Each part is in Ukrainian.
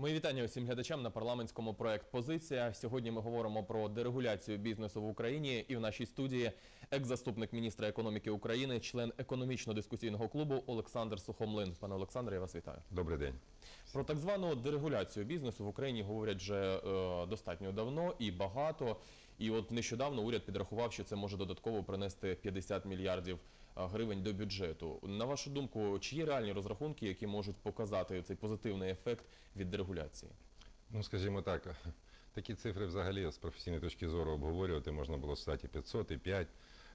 Мої вітання усім глядачам на парламентському проект Позиція. Сьогодні ми говоримо про дерегуляцію бізнесу в Україні. І в нашій студії екс-заступник міністра економіки України, член економічно-дискусійного клубу Олександр Сухомлин. Пане Олександре, я вас вітаю. Добрий день. Про так звану дерегуляцію бізнесу в Україні говорять вже е, достатньо давно і багато. І от нещодавно уряд підрахував, що це може додатково принести 50 мільярдів е, гривень до бюджету. На вашу думку, чи є реальні розрахунки, які можуть показати цей позитивний ефект від дерегуляції? Ну, скажімо так, такі цифри взагалі з професійної точки зору обговорювати можна було статі 500 і 5.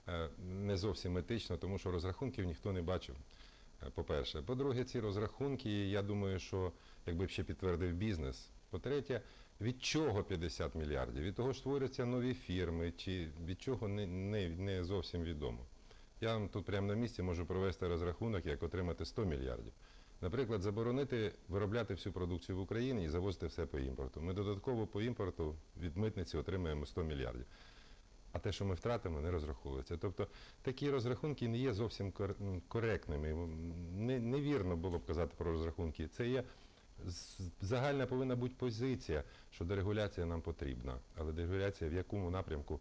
Е, Не зовсім етично, тому що розрахунків ніхто не бачив. е, По-перше. По-друге, ці розрахунки, я думаю, що якби ще підтвердив бізнес. По-третє, від чого 50 мільярдів? Від того, що створюються нові фірми, чи від чого не, не, не зовсім відомо. Я вам тут прямо на місці можу провести розрахунок, як отримати 100 мільярдів. Наприклад, заборонити виробляти всю продукцію в Україні і завозити все по імпорту. Ми додатково по імпорту від митниці отримаємо 100 мільярдів. А те, що ми втратимо, не розраховується. Тобто такі розрахунки не є зовсім коректними. Невірно було б казати про розрахунки. Це є загальна повинна бути позиція, що дерегуляція нам потрібна. Але дерегуляція в якому напрямку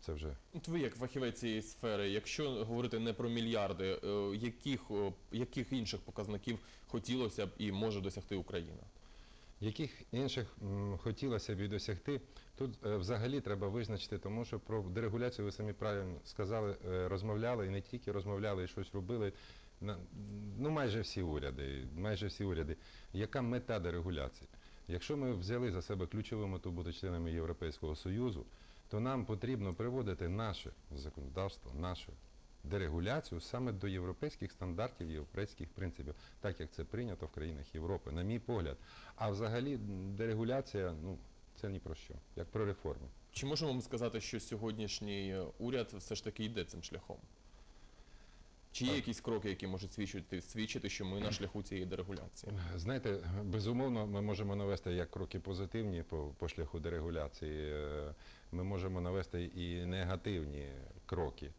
це вже От ви як фахівець цієї сфери, якщо говорити не про мільярди, е, яких, яких інших показників хотілося б і може досягти Україна? Яких інших хотілося б і досягти, тут е, взагалі треба визначити, тому що про дерегуляцію ви самі правильно сказали, е, розмовляли і не тільки розмовляли, і щось робили. Ну, майже всі уряди, майже всі уряди. Яка мета дерегуляції? Якщо ми взяли за себе ключову мету бути членами Європейського Союзу, то нам потрібно приводити наше законодавство, нашу дерегуляцію саме до європейських стандартів, європейських принципів, так як це прийнято в країнах Європи, на мій погляд. А взагалі дерегуляція, ну це ні про що, як про реформу. Чи можемо ми сказати, що сьогоднішній уряд все ж таки йде цим шляхом? Чи є якісь кроки, які можуть свідчити, свідчити, що ми на шляху цієї дерегуляції? Знаєте, безумовно, ми можемо навести як кроки позитивні по, по шляху дерегуляції. е, Ми можемо навести і негативні кроки.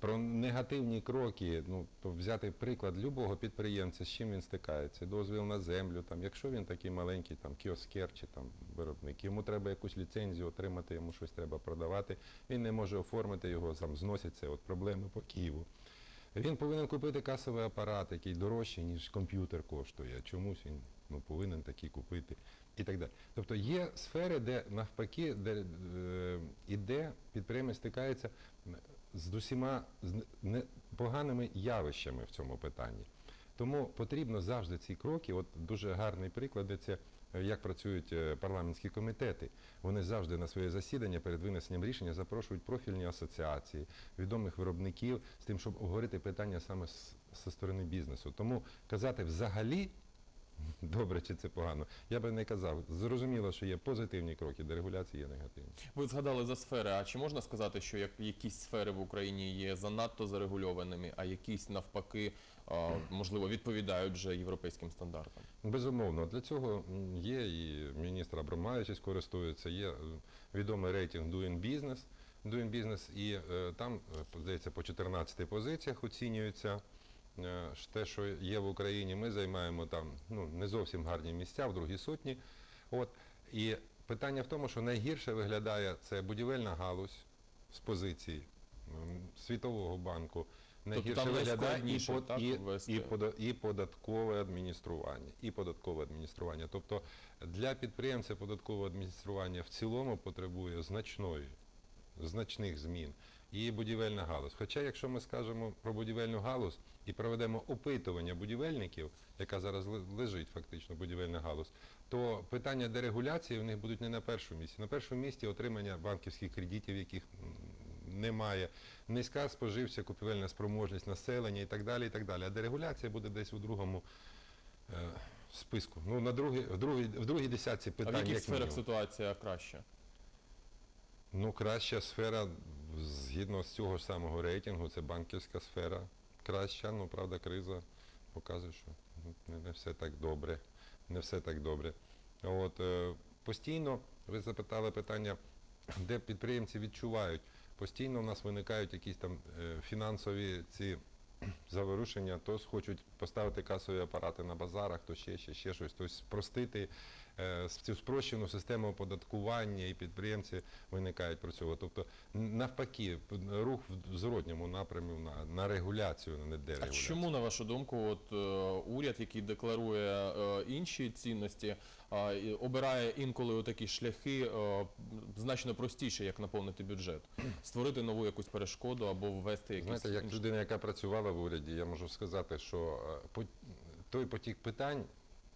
Про негативні кроки, ну то взяти приклад любого підприємця, з чим він стикається, дозвіл на землю, там, якщо він такий маленький, там кіоскер чи там виробник, йому треба якусь ліцензію отримати, йому щось треба продавати, він не може оформити його, там зносяться от проблеми по Києву. Він повинен купити касовий апарат, який дорожчий, ніж комп'ютер коштує. Чомусь він ну, повинен такий купити і так далі. Тобто є сфери, де навпаки, де е, іде підприємець стикається з усіма поганими явищами в цьому питанні. Тому потрібно завжди ці кроки. От дуже гарний приклад, де це е, як працюють е, парламентські комітети. Вони завжди на своє засідання перед винесенням рішення запрошують профільні асоціації, відомих виробників з тим, щоб обговорити питання саме з, сторони бізнесу. Тому казати взагалі. Добре, чи це погано? Я би не казав. Зрозуміло, що є позитивні кроки, дерегуляції є негативні. Ви згадали за сфери. А чи можна сказати, що як якісь сфери в Україні є занадто зарегульованими, а якісь навпаки а, можливо відповідають вже європейським стандартам? Безумовно, для цього є і міністр Абрамович користується, є е, відомий рейтинг Doing Business, Doing Business і е, там, е, здається, по 14 позиціях оцінюється е, те, що є в Україні. Ми займаємо там ну, не зовсім гарні місця, в другій сотні. От. І питання в тому, що найгірше виглядає це будівельна галузь з позиції Світового банку. Найгірше там виглядає і, под- так, і, і, і податкове адміністрування. І податкове адміністрування. Тобто для підприємця податкове адміністрування в цілому потребує значної, значних змін. І будівельна галузь. Хоча, якщо ми скажемо про будівельну галузь і проведемо опитування будівельників, яка зараз лежить фактично будівельна галузь, то питання дерегуляції в них будуть не на першому місці. На першому місці отримання банківських кредитів, яких немає, низька споживча купівельна спроможність населення і так далі. і так далі. А дерегуляція буде десь у другому е, списку. Ну, на другій, в, другій, в другій десятці А в яких як сферах мінімум. ситуація краща? Ну, краща сфера, згідно з цього ж самого рейтингу, це банківська сфера. Краща, ну правда, криза показує, що не, все так добре. Не все так добре. От, е, постійно, ви запитали питання, де підприємці відчувають, постійно у нас виникають якісь там е, фінансові ці заворушення, то хочуть поставити касові апарати на базарах, то ще, ще, ще щось, тобто спростити цю спрощену систему оподаткування і підприємці виникають про цього. Тобто навпаки, рух в зворотньому напрямі на, на регуляцію, не А чому, на вашу думку, от е, уряд, який декларує е, інші цінності, обирає інколи такі шляхи е, значно простіше, як наповнити бюджет, створити нову якусь перешкоду або ввести якісь Знаєте, як людина, яка працювала в уряді, я можу сказати, що е, той потік питань,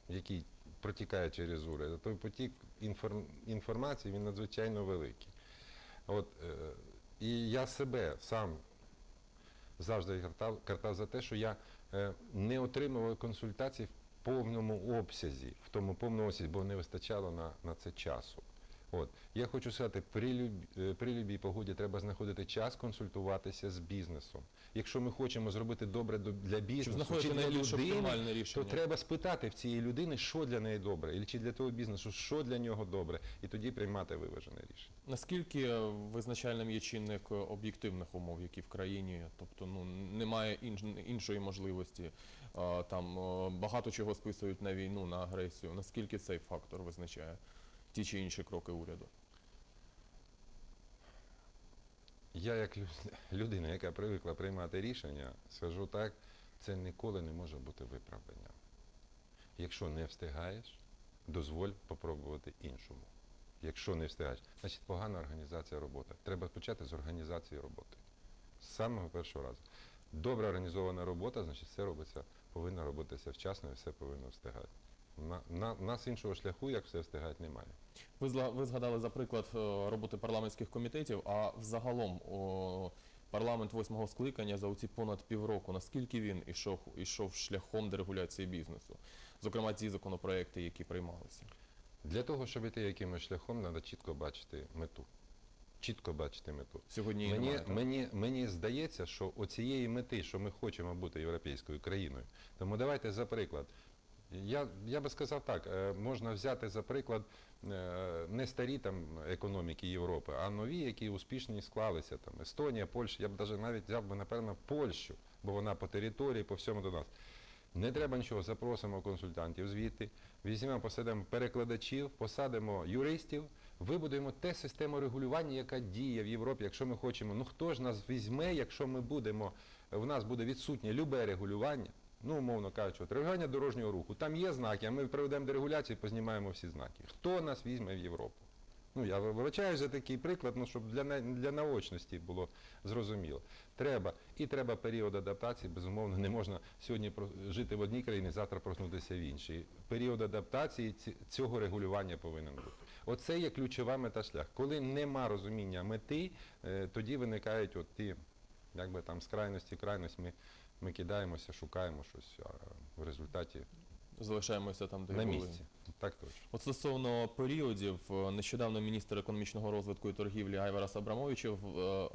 який протікає через уряд, той потік інформ- інформації, він надзвичайно великий. От, е, і я себе сам завжди картав, картав за те, що я е, не отримував консультацій в повному обсязі, в тому повному обсязі, бо не вистачало на, на це часу. От. Я хочу сказати, при, люб, е, при любій погоді треба знаходити час консультуватися з бізнесом. Якщо ми хочемо зробити добре для бізнесу, чи для людини, то треба спитати в цієї людини, що для неї добре, і чи для того бізнесу, що для нього добре, і тоді приймати виважене рішення. Наскільки визначальним є чинник е, об'єктивних умов, які в країні, тобто ну немає інш- іншої можливості, там багато чого списують на війну, на агресію. Наскільки цей фактор визначає ті чи інші кроки уряду? Я, як людина, яка привикла приймати рішення, скажу так, це ніколи не може бути виправданням. Якщо не встигаєш, дозволь попробувати іншому. Якщо не встигаєш, значить погана організація роботи. Треба почати з організації роботи. З самого першого разу. Добре організована робота, значить все робиться, повинна робитися вчасно і все повинно встигати. На, на, нас іншого шляху, як все встигати, немає. Ви зла- ви згадали за приклад е, роботи парламентських комітетів, а взагалом о, парламент восьмого скликання за оці понад півроку, наскільки він ішов, ішов шляхом дерегуляції бізнесу, зокрема ті законопроекти, які приймалися. Для того, щоб йти якимось шляхом, треба чітко бачити мету. Чітко бачити мету. Сьогодні Мені, немає, мені, мені здається, що оцієї мети, що ми хочемо бути європейською країною, тому давайте за приклад. Я, я би сказав так, е, можна взяти за приклад е, не старі там економіки Європи, а нові, які успішні склалися. Там Естонія, Польща, я б даже навіть взяв би, напевно, Польщу, бо вона по території, по всьому до нас. Не треба нічого, запросимо консультантів звідти, візьмемо, посадимо перекладачів, посадимо юристів, вибудуємо те систему регулювання, яка діє в Європі, якщо ми хочемо. Ну хто ж нас візьме, якщо ми будемо, в нас буде відсутнє любе регулювання, ну, умовно кажучи, от регулювання дорожнього руху, там є знаки, а ми проведемо дерегуляцію, познімаємо всі знаки. Хто нас візьме в Європу? Ну, я вибачаю за такий приклад, ну, щоб для, для наочності було зрозуміло. Треба, і треба період адаптації, безумовно, не можна сьогодні жити в одній країні, завтра проснутися в іншій. Період адаптації цього регулювання повинен бути. Оце є ключова мета шлях. Коли нема розуміння мети, е, тоді виникають от ті, якби там з крайності крайність ми кидаємося, шукаємо щось, а в результаті Залишаємося там, де на були. місці. Так точно. От стосовно періодів, е, нещодавно міністр економічного розвитку і торгівлі Айварас Абрамовичев, е,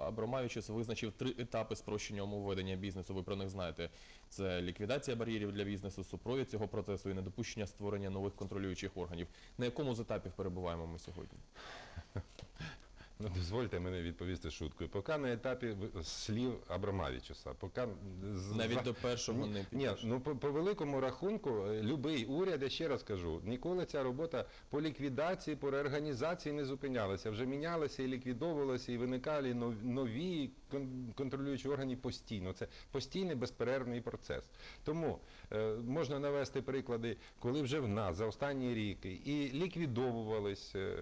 визначив три етапи спрощення умов ведення бізнесу. Ви про них знаєте. Це ліквідація бар'єрів для бізнесу, супровід цього процесу і недопущення створення нових контролюючих органів. На якому з етапів перебуваємо ми сьогодні? Ну, дозвольте мене відповісти шуткою. Поки на етапі слів Абрамавічуса, поки Навіть до першого не Ні, ну по, по великому рахунку, е, любий уряд, я ще раз кажу, ніколи ця робота по ліквідації, по реорганізації не зупинялася. Вже мінялася і ліквідовувалася, і виникали нові контролюючі органи постійно. Це постійний безперервний процес. Тому е, можна навести приклади, коли вже в нас за останні ріки і ліквідовувались е,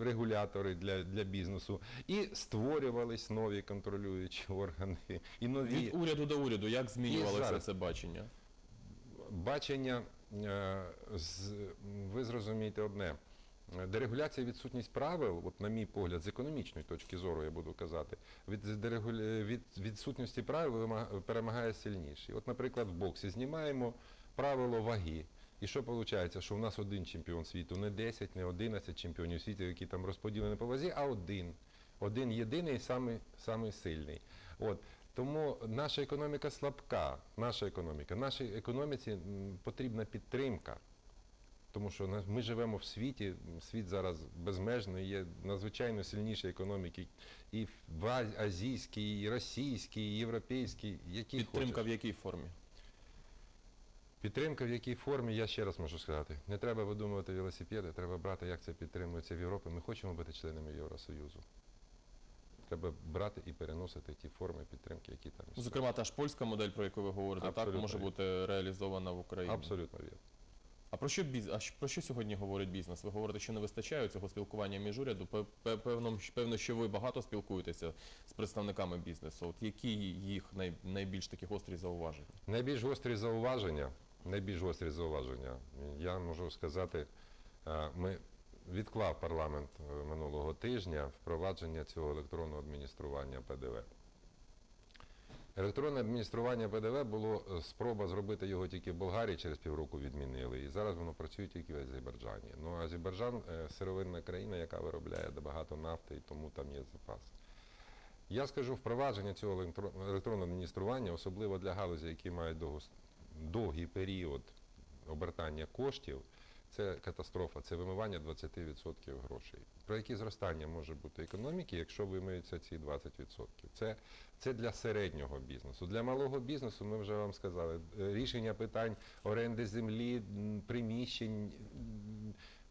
регулятори для, для бізнесу, і створювались нові контролюючі органи, і нові Від уряду до уряду, як змінювалося це бачення? бачення, е, з- ви зрозумієте одне. Дерегуляція, відсутність правил, от на мій погляд, з економічної точки зору, я буду казати, від, від відсутності правил перемагає сильніший. От, наприклад, в боксі знімаємо правило ваги. І що виходить? Що в нас один чемпіон світу, не 10, не 11 чемпіонів світу, які там розподілені по вазі, а один. Один єдиний, самий, самий сильний. От. Тому наша економіка слабка, наша економіка. Нашій економіці потрібна підтримка. Тому що ми живемо в світі, світ зараз безмежний, є надзвичайно сильніші економіки, і в азійській, і російській, і європейській, які Підтримка хочеш. в якій формі? Підтримка в якій формі, я ще раз можу сказати. Не треба видумувати велосипеди, треба брати, як це підтримується в Європі. Ми хочемо бути членами Євросоюзу. Треба брати і переносити ті форми підтримки, які там. Зокрема, та ж польська модель, про яку ви говорите, так може вірно. бути реалізована в Україні. Абсолютно вірно. А про що біз... а про що сьогодні говорить бізнес? Ви говорите, що не вистачає цього спілкування між уряду. Пе- пе- Певно, певно, що ви багато спілкуєтеся з представниками бізнесу. От які їх най... найбільш такі гострі зауваження? Найбільш гострі зауваження, найбільш гострі зауваження, я можу сказати, е, ми відклав парламент е, минулого тижня впровадження цього електронного адміністрування ПДВ. Електронне адміністрування ПДВ було е, спроба зробити його тільки в Болгарії, через півроку відмінили. І зараз воно працює тільки в Азербайджані. Ну, Азербайджан е, сировинна країна, яка виробляє багато нафти, і тому там є запас. Я скажу, впровадження цього електро- електронного адміністрування, особливо для галузі, які мають довгий період обертання коштів, це катастрофа, це вимивання 20% грошей. Про які зростання може бути економіки, якщо вимиються ці 20%? Це, це для середнього бізнесу. Для малого бізнесу, ми вже вам сказали, е, рішення питань оренди землі, приміщень.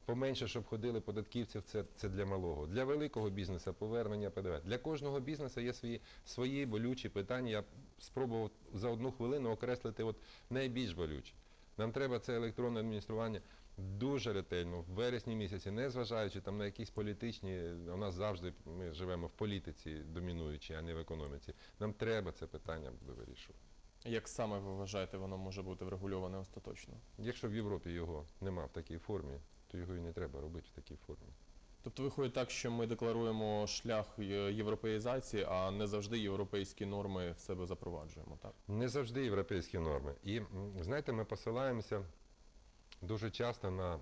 Поменше, щоб ходили податківців, це, це для малого. Для великого бізнесу повернення ПДВ. Для кожного бізнесу є свої, свої болючі питання. Я спробував за одну хвилину окреслити от найбільш болючі. Нам треба це електронне адміністрування дуже ретельно, в вересні місяці, не зважаючи там на якісь політичні, у нас завжди ми живемо в політиці домінуючій, а не в економіці. Нам треба це питання буде вирішувати. Як саме ви вважаєте, воно може бути врегульоване остаточно? Якщо в Європі його нема в такій формі, то його і не треба робити в такій формі. Тобто виходить так, що ми декларуємо шлях е, європеїзації, а не завжди європейські норми в себе запроваджуємо, так? Не завжди європейські норми. І знаєте, ми посилаємося дуже часто на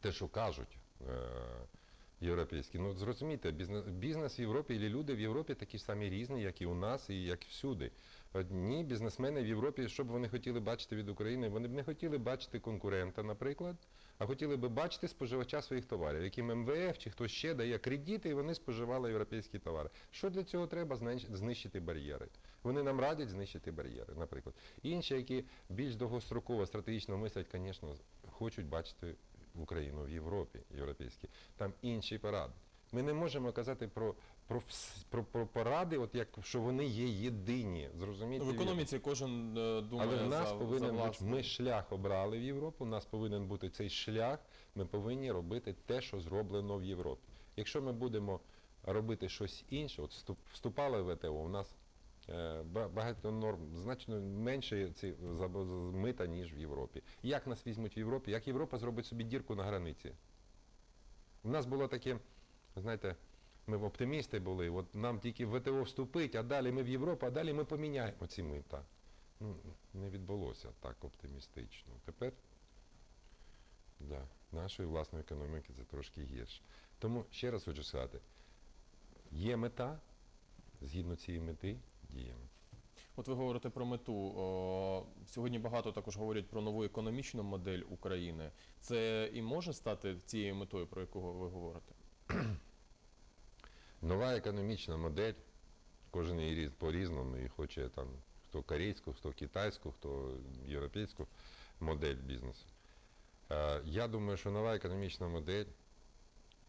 те, що кажуть е, європейські. Ну зрозумійте, бізнес, бізнес в Європі і люди в Європі такі самі різні, як і у нас, і як всюди. Одні бізнесмени в Європі, що б вони хотіли бачити від України, вони б не хотіли бачити конкурента, наприклад, а хотіли би бачити споживача своїх товарів, яким МВФ чи хтось ще дає кредити, і вони споживали європейські товари. Що для цього треба? Знищити бар'єри. Вони нам радять знищити бар'єри, наприклад. Інші, які більш довгостроково стратегічно мислять, звісно, хочуть бачити Україну в Європі, європейські. Там інші поради. Ми не можемо казати про, про, про, про поради, от як що вони є єдині. Зрозумієте? В економіці кожен е, думає Але в нас за, повинен за бути, ми шлях обрали в Європу, у нас повинен бути цей шлях, ми повинні робити те, що зроблено в Європі. Якщо ми будемо робити щось інше, от вступ- вступали в ВТО, у нас багато норм значно менше ці мита, ніж в Європі. Як нас візьмуть в Європі? Як Європа зробить собі дірку на границі? У нас було таке, знаєте, ми оптимісти були, от нам тільки в ВТО вступить, а далі ми в Європу, а далі ми поміняємо ці мита. Ну, не відбулося так оптимістично. Тепер для нашої власної економіки це трошки гірше. Тому ще раз хочу сказати, є мета, згідно цієї мети діємо. От ви говорите про мету. О, сьогодні багато також говорять про нову економічну модель України. Це і може стати цією метою, про яку ви говорите? Нова економічна модель, кожен її різ- по-різному і хоче там хто корейську, хто китайську, хто європейську модель бізнесу. Е, Я думаю, що нова економічна модель,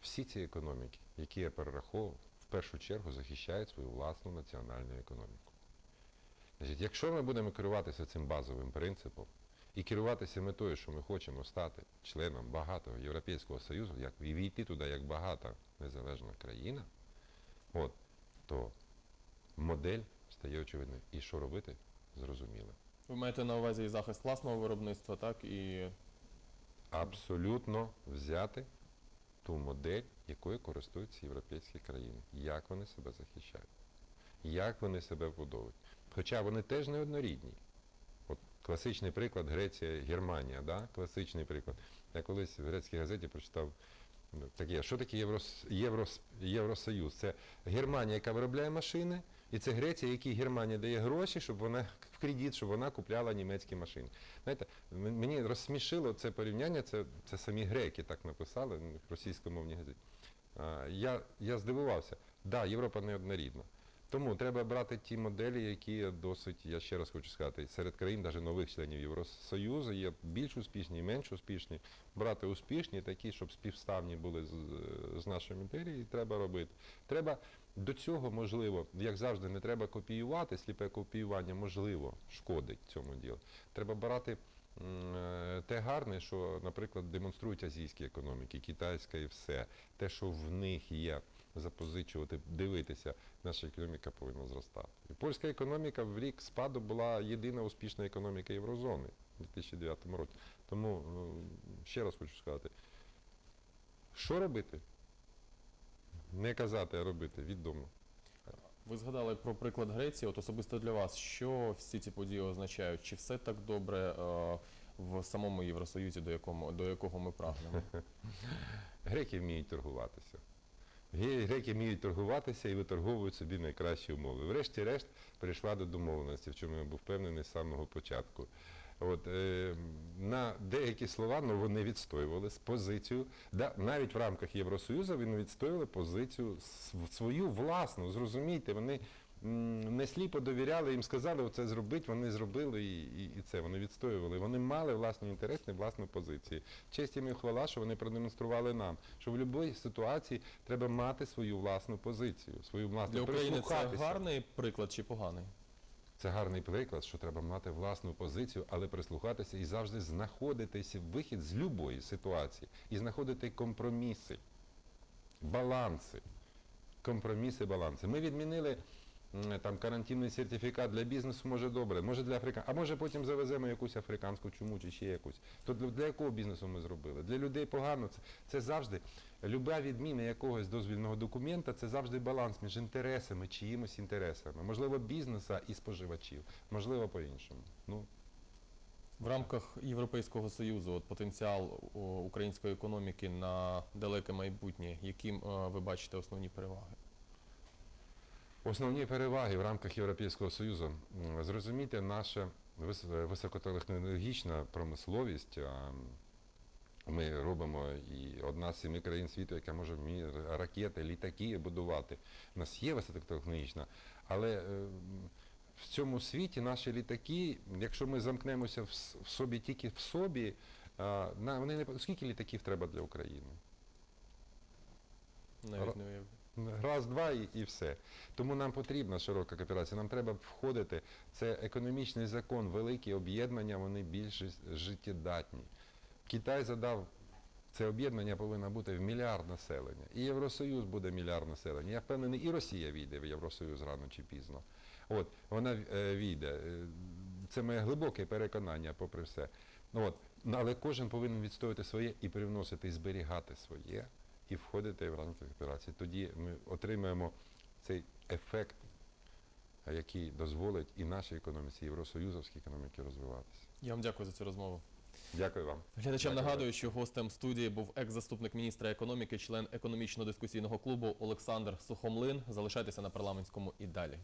всі ці економіки, які я перераховував, першу чергу захищають свою власну національну економіку. Значить, якщо ми будемо керуватися цим базовим принципом і керуватися метою, що ми хочемо стати членом багатого Європейського Союзу, як і війти туди як багата незалежна країна, от, то модель стає очевидною. І що робити, зрозуміло. Ви маєте на увазі і захист власного виробництва, так і Абсолютно взяти ту модель, якою користуються європейські країни. Як вони себе захищають, як вони себе будують. Хоча вони теж не однорідні. От класичний приклад Греція, Германія, да? класичний приклад. Я колись в грецькій газеті прочитав Ну, Таке, що таке Єврос, Єврос, Євросоюз? Це Германія, яка виробляє машини, і це Греція, якій Германія дає гроші, щоб вона в кредит, щоб вона купляла німецькі машини. Знаєте, мені розсмішило це порівняння, це, це самі греки так написали в російськомовній газеті. Я, я здивувався. Так, да, Європа не однорідна. Тому треба брати ті моделі, які досить, я ще раз хочу сказати, серед країн, навіть нових членів Євросоюзу, є більш успішні і менш успішні. Брати успішні, такі, щоб співставні були з, з нашою матерією, треба робити. Треба до цього, можливо, як завжди, не треба копіювати, сліпе копіювання, можливо, шкодить цьому ділу. Треба брати е, те гарне, що, наприклад, демонструють азійські економіки, китайська і все, те, що в них є, запозичувати, дивитися, наша економіка повинна зростати. І польська економіка в рік спаду була єдина успішна економіка Єврозони у 2009 році. Тому е, ще раз хочу сказати, що робити? Не казати, а робити відомо. Ви згадали про приклад Греції. От особисто для вас, що всі ці події означають? Чи все так добре е, в самому Євросоюзі, до якому до якого ми прагнемо? Греки вміють торгуватися. Греки вміють торгуватися і виторговують собі найкращі умови. Врешті-решт прийшла до домовленості, в чому я був впевнений з самого початку. От, е, на деякі слова ну, вони відстоювали позицію, да, навіть в рамках Євросоюзу вони відстоювали позицію св- свою власну. Зрозумійте, вони не сліпо довіряли, їм сказали оце зробити, вони зробили і, і, і це вони відстоювали. Вони мали власні інтереси, власну позицію. Честь їм і хвала, що вони продемонстрували нам, що в будь-якій ситуації треба мати свою власну позицію, свою власну Для України це гарний приклад чи поганий? Це гарний приклад, що треба мати власну позицію, але прислухатися і завжди знаходитися вихід з будь-якої ситуації і знаходити компроміси, баланси. Компроміси, баланси. Ми відмінили там карантинний сертифікат для бізнесу, може добре, може для Африка, а може потім завеземо якусь африканську чуму чи ще якусь. То для, для якого бізнесу ми зробили? Для людей погано. Це, це завжди люба відміна якогось дозвільного документа, це завжди баланс між інтересами, чиїмось інтересами. Можливо, бізнеса і споживачів, можливо, по-іншому. Ну, В рамках Європейського Союзу от потенціал української економіки на далеке майбутнє, яким е, ви бачите основні переваги? Основні переваги в рамках Європейського Союзу. М, Зрозумійте, наша високотехнологічна промисловість. Ми робимо і одна з семи країн світу, яка може ракети, літаки будувати. У нас є високотехнологічна, але е, в цьому світі наші літаки, якщо ми замкнемося в собі тільки в собі, вони не скільки літаків треба для України? Навіть не уявляю. Раз, два і, і все. Тому нам потрібна широка кооперація, нам треба входити. Це економічний закон, великі об'єднання, вони більш життєдатні. Китай задав, це об'єднання повинно бути в мільярд населення. І Євросоюз буде мільярд населення. Я впевнений, і Росія війде в Євросоюз рано чи пізно. От, вона е, війде. Е, Це моє глибоке переконання, попри все. От, але кожен повинен відстояти своє і привносити, і зберігати своє, і входити в рамки операції. Тоді ми отримаємо цей ефект, який дозволить і нашій економіці, і євросоюзовській економіці розвиватися. Я вам дякую за цю розмову. Дякую вам. Глядачам Дякую. нагадую, що гостем студії був екс-заступник міністра економіки, член економічно-дискусійного клубу Олександр Сухомлин. Залишайтеся на парламентському і далі.